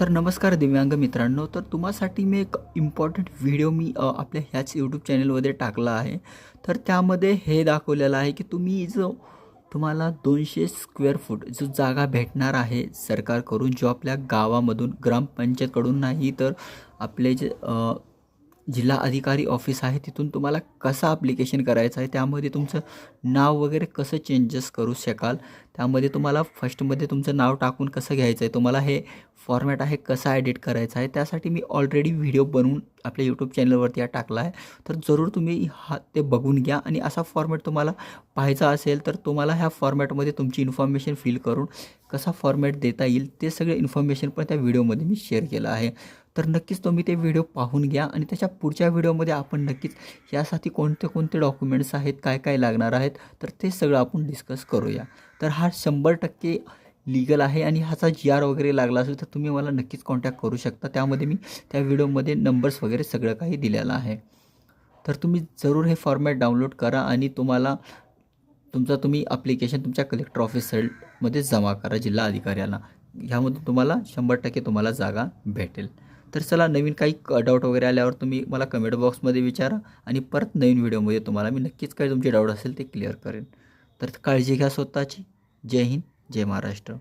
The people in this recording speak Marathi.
तर नमस्कार दिव्यांग मित्रांनो तर तुम्हासाठी मी एक इम्पॉर्टंट व्हिडिओ मी आपल्या ह्याच यूट्यूब चॅनलमध्ये टाकला आहे. तर त्यामध्ये हे दाखवलेलं आहे की तुम्ही जो तुम्हाला दोनशे स्क्वेअर फूट जो जागा भेटणार आहे सरकारकडून जो आपल्या गावामधून ग्रामपंचायतकडून नाही तर आपले जे जिल्हा अधिकारी ऑफिस आहे तिथून तुम्हाला कसं ॲप्लिकेशन करायचं आहे त्यामध्ये तुमचं नाव वगैरे कसं चेंजेस करू शकाल त्यामध्ये तुम्हाला फर्स्टमध्ये तुमचं नाव टाकून कसं घ्यायचं आहे तुम्हाला हे फॉर्मॅट आहे कसा एडिट करायचा आहे त्यासाठी मी ऑलरेडी व्हिडिओ बनवून आपल्या यूट्यूब चॅनलवरती हा टाकला आहे. तर जरूर तुम्ही हा ते बघून घ्या आणि असा फॉर्मॅट तुम्हाला पाहायचा असेल तर तुम्हाला ह्या फॉर्मॅटमध्ये तुमची इन्फॉर्मेशन फिल करून कसा फॉर्मॅट देता येईल ते सगळे इन्फॉर्मेशन पण त्या व्हिडिओमध्ये मी शेअर केलं आहे. तर नक्कीच तुम्ही ते व्हिडिओ पाहून घ्या आणि त्याच्या पुढच्या व्हिडिओमध्ये आपण नक्कीच यासाठी कोणते कोणते डॉक्युमेंट्स आहेत काय काय लागणार आहेत तर ते सगळं आपण डिस्कस करूया. तर हा शंभर टक्के लिगल आहे आणि ह्याचा जी आर वगैरे लागला असेल तर तुम्ही मला नक्कीच कॉन्टॅक्ट करू शकता. त्यामध्ये मी त्या व्हिडिओमध्ये नंबर्स वगैरे सगळं काही दिलेलं आहे. तर तुम्ही जरूर हे फॉर्मॅट डाउनलोड करा आणि तुम्हाला तुमचा तुम्ही ॲप्लिकेशन तुमच्या कलेक्टर ऑफिसरमध्ये जमा करा जिल्हा अधिकाऱ्याला. ह्यामध्ये तुम्हाला शंभर टक्के तुम्हाला जागा भेटेल. तर चला नवीन काही डाऊट वगैरे आल्यावर तुम्ही मला कमेंट बॉक्समध्ये विचारा आणि परत नवीन व्हिडिओमध्ये तुम्हाला मी नक्कीच काही तुमचे डाऊट असेल ते क्लिअर करेन. तर काळजी घ्या स्वतःची. जय हिंद जय महाराष्ट्र.